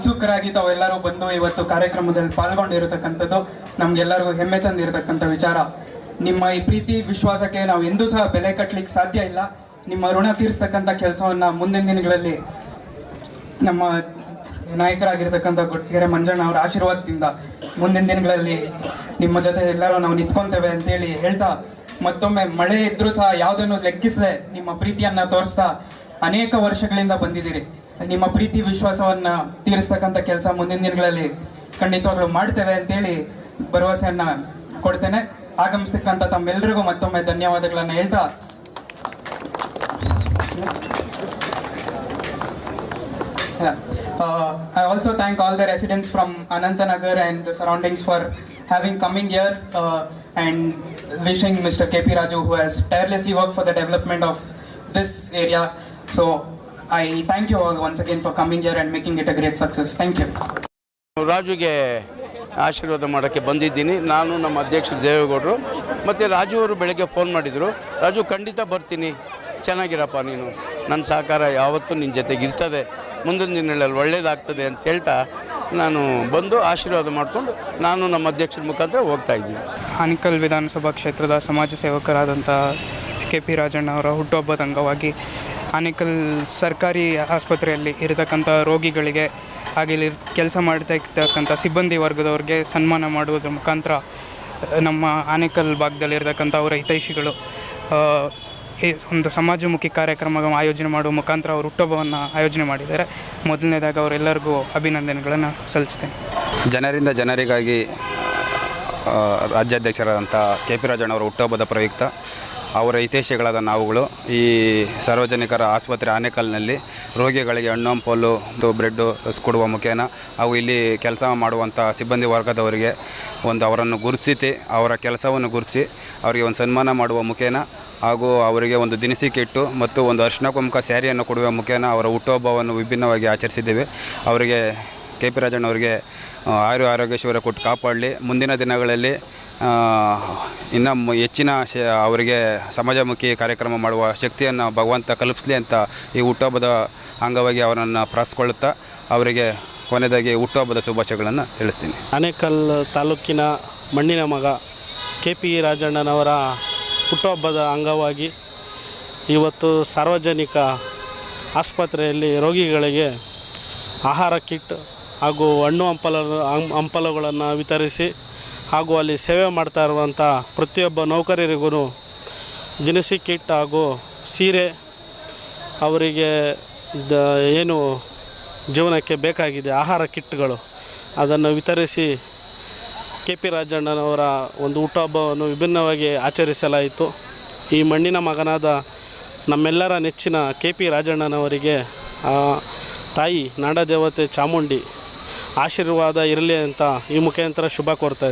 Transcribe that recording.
ಉತ್ಸುಕರಾಗಿ ತಾವೆಲ್ಲರೂ ಬಂದು ಇವತ್ತು ಕಾರ್ಯಕ್ರಮದಲ್ಲಿ ಪಾಲ್ಗೊಂಡಿರತಕ್ಕಂಥದ್ದು ನಮ್ಗೆಲ್ಲರಿಗೂ ಹೆಮ್ಮೆ ತಂದಿರತಕ್ಕಂಥ ವಿಚಾರ. ನಿಮ್ಮ ಈ ಪ್ರೀತಿ, ವಿಶ್ವಾಸಕ್ಕೆ ನಾವು ಎಂದೂ ಸಹ ಬೆಲೆ ಕಟ್ಟಲಿಕ್ಕೆ ಸಾಧ್ಯ ಇಲ್ಲ. ನಿಮ್ಮ ಋಣ ತೀರಿಸ್ತಕ್ಕಂಥ ಕೆಲಸವನ್ನ ಮುಂದಿನ ದಿನಗಳಲ್ಲಿ ನಮ್ಮ ನಾಯಕರಾಗಿರ್ತಕ್ಕಂಥ ಗೊಟ್ಟಿಗೆರೆ ಮಂಜಣ್ಣ ಅವರ ಆಶೀರ್ವಾದದಿಂದ ಮುಂದಿನ ದಿನಗಳಲ್ಲಿ ನಿಮ್ಮ ಜೊತೆ ಎಲ್ಲರೂ ನಾವು ನಿಂತ್ಕೊಂತೇವೆ ಅಂತೇಳಿ ಹೇಳ್ತಾ, ಮತ್ತೊಮ್ಮೆ ಮಳೆ ಇದ್ರೂ ಸಹ ಯಾವುದನ್ನು ಲೆಕ್ಕಿಸದೆ ನಿಮ್ಮ ಪ್ರೀತಿಯನ್ನ ತೋರಿಸ್ತಾ ಅನೇಕ ವರ್ಷಗಳಿಂದ ಬಂದಿದ್ದೀರಿ. ನಿಮ್ಮ ಪ್ರೀತಿ ವಿಶ್ವಾಸವನ್ನ ತೀರಿಸ್ತಕ್ಕಂಥ ಕೆಲಸ ಮುಂದಿನ ದಿನಗಳಲ್ಲಿ ಖಂಡಿತವಾಗ್ಲೂ ಮಾಡ್ತೇವೆ ಅಂತೇಳಿ ಭರವಸೆಯನ್ನ ಕೊಡ್ತೇನೆ ಆಗಮಿಸ್ತಕ್ಕಂಥ ತಮ್ಮೆಲ್ಲರಿಗೂ ಮತ್ತೊಮ್ಮೆ ಧನ್ಯವಾದಗಳನ್ನು ಹೇಳ್ತಾ. Uh, I also thank all the residents from Anantanagar and the surroundings for having coming here uh, and wishing Mr. KP Raju, who has tirelessly worked for the development of this area. So I thank you all once again for coming here and making it a great success. Thank you. ರಾಜುಗೆ ಆಶೀರ್ವಾದ ಮಾಡೋಕ್ಕೆ ಬಂದಿದ್ದೀನಿ. ನಾನು ನಮ್ಮ ಅಧ್ಯಕ್ಷರು ದೇವೇಗೌಡರು. ಮತ್ತು ರಾಜು ಅವರು ಬೆಳಗ್ಗೆ ಫೋನ್ ಮಾಡಿದರು. ರಾಜು ಖಂಡಿತ ಬರ್ತೀನಿ. ಚೆನ್ನಾಗಿರಪ್ಪ ನೀನು. ನನ್ನ ಸಹಕಾರ ಯಾವತ್ತೂ ನಿನ್ನ ಜೊತೆಗೆ ಇರ್ತದೆ. ಮುಂದಿನ ದಿನಗಳಲ್ಲಿ ಒಳ್ಳೇದಾಗ್ತದೆ ಅಂತ ಹೇಳ್ತಾ ನಾನು ಬಂದು ಆಶೀರ್ವಾದ ಮಾಡಿಕೊಂಡು ನಾನು ನಮ್ಮ ಅಧ್ಯಕ್ಷರ ಮುಖಾಂತರ ಹೋಗ್ತಾ ಇದ್ದೀನಿ. ಆನಿಕಲ್ ವಿಧಾನಸಭಾ ಕ್ಷೇತ್ರದ ಸಮಾಜ ಸೇವಕರಾದಂಥ ಕೆ ಪಿ ರಾಜಣ್ಣ ಅವರ ಹುಟ್ಟುಹಬ್ಬದ ಅಂಗವಾಗಿ ಆನಿಕಲ್ ಸರ್ಕಾರಿ ಆಸ್ಪತ್ರೆಯಲ್ಲಿ ಇರತಕ್ಕಂಥ ರೋಗಿಗಳಿಗೆ ಹಾಗೆ ಇಲ್ಲಿ ಕೆಲಸ ಮಾಡ್ತಾ ಸಿಬ್ಬಂದಿ ವರ್ಗದವ್ರಿಗೆ ಸನ್ಮಾನ ಮಾಡುವುದರ ಮುಖಾಂತರ ನಮ್ಮ ಆನೇಕಲ್ ಭಾಗದಲ್ಲಿರ್ತಕ್ಕಂಥ ಅವರ ಹಿತೈಷಿಗಳು ಒಂದು ಸಮಾಜಮುಖಿ ಕಾರ್ಯಕ್ರಮ ಆಯೋಜನೆ ಮಾಡುವ ಮುಖಾಂತರ ಅವರು ಹುಟ್ಟುಹಬ್ಬವನ್ನು ಆಯೋಜನೆ ಮಾಡಿದ್ದಾರೆ. ಮೊದಲನೇದಾಗಿ ಅವರೆಲ್ಲರಿಗೂ ಅಭಿನಂದನೆಗಳನ್ನು ಸಲ್ಲಿಸ್ತೇನೆ. ಜನರಿಂದ ಜನರಿಗಾಗಿ ರಾಜ್ಯಾಧ್ಯಕ್ಷರಾದಂಥ ಕೆ ಪಿ ರಾಜಣ್ಣವರ ಹುಟ್ಟುಹಬ್ಬದ ಪ್ರಯುಕ್ತ ಅವರ ಹಿತೈಷಿಗಳಾದ ನಾವುಗಳು ಈ ಸಾರ್ವಜನಿಕರ ಆಸ್ಪತ್ರೆ ಆನೆಕಲ್ನಲ್ಲಿ ರೋಗಿಗಳಿಗೆ ಹಣ್ಣು, ಹಂಪಲು ಒಂದು ಬ್ರೆಡ್ಡು ಕೊಡುವ ಮುಖೇನ ಹಾಗೂ ಇಲ್ಲಿ ಕೆಲಸ ಮಾಡುವಂಥ ಸಿಬ್ಬಂದಿ ವರ್ಗದವರಿಗೆ ಒಂದು ಅವರನ್ನು ಗುರುತಿಸಿ, ಅವರ ಕೆಲಸವನ್ನು ಗುರುತಿಸಿ, ಅವರಿಗೆ ಒಂದು ಸನ್ಮಾನ ಮಾಡುವ ಮುಖೇನ ಹಾಗೂ ಅವರಿಗೆ ಒಂದು ದಿನಸಿ ಕಿಟ್ಟು ಮತ್ತು ಒಂದು ಅರ್ಶಿನ ಕುಂಕ ಸ್ಯಾರಿಯನ್ನು ಕೊಡುವ ಮುಖೇನ ಅವರ ಹುಟ್ಟುಹಬ್ಬವನ್ನು ವಿಭಿನ್ನವಾಗಿ ಆಚರಿಸಿದ್ದೇವೆ. ಅವರಿಗೆ ಕೆ ಪಿ ರಾಜಣ್ಣವರಿಗೆ ಆರು ಆರೋಗ್ಯಶ್ವರ ಕೊಟ್ಟು ಕಾಪಾಡಲಿ. ಮುಂದಿನ ದಿನಗಳಲ್ಲಿ ಇನ್ನು ಹೆಚ್ಚಿನ ಅವರಿಗೆ ಸಮಾಜಮುಖಿ ಕಾರ್ಯಕ್ರಮ ಮಾಡುವ ಶಕ್ತಿಯನ್ನು ಭಗವಂತ ಕಲ್ಪಿಸಲಿ ಅಂತ ಈ ಹುಟ್ಟುಹಬ್ಬದ ಅಂಗವಾಗಿ ಅವರನ್ನು ಪ್ರಾಸ್ಕೊಳ್ಳುತ್ತಾ ಅವರಿಗೆ ಕೊನೆಯದಾಗಿ ಹುಟ್ಟುಹಬ್ಬದ ಶುಭಾಶಯಗಳನ್ನು ತಿಳಿಸ್ತೀನಿ. ಆನೇಕಲ್ ತಾಲೂಕಿನ ಮಣ್ಣಿನ ಮಗ ಕೆ ಪಿ ರಾಜಣ್ಣನವರ ಹುಟ್ಟುಹಬ್ಬದ ಅಂಗವಾಗಿ ಇವತ್ತು ಸಾರ್ವಜನಿಕ ಆಸ್ಪತ್ರೆಯಲ್ಲಿ ರೋಗಿಗಳಿಗೆ ಆಹಾರ ಕಿಟ್ ಹಾಗೂ ಹಣ್ಣು ಹಂಪಲ ಹಂಪಲುಗಳನ್ನು ವಿತರಿಸಿ ಹಾಗೂ ಅಲ್ಲಿ ಸೇವೆ ಮಾಡ್ತಾ ಇರುವಂಥ ಪ್ರತಿಯೊಬ್ಬ ನೌಕರರಿಗೂ ದಿನಸಿ ಕಿಟ್ ಹಾಗೂ ಸೀರೆ ಅವರಿಗೆ ದ ಏನು ಜೀವನಕ್ಕೆ ಬೇಕಾಗಿದೆ ಆಹಾರ ಕಿಟ್ಗಳು ಅದನ್ನು ವಿತರಿಸಿ ಕೆ ಪಿ ರಾಜಣ್ಣನವರ ಒಂದು ಹುಟ್ಟುಹಬ್ಬವನ್ನು ವಿಭಿನ್ನವಾಗಿ ಆಚರಿಸಲಾಯಿತು. ಈ ಮಣ್ಣಿನ ಮಗನಾದ ನಮ್ಮೆಲ್ಲರ ನೆಚ್ಚಿನ ಕೆ ಪಿ ರಾಜಣ್ಣನವರಿಗೆ ತಾಯಿ ನಾಡದೇವತೆ ಚಾಮುಂಡಿ ಆಶೀರ್ವಾದ ಇರಲಿ ಅಂತ ಈ ಮುಖಾಂತರ ಶುಭ ಕೋರ್ತಾ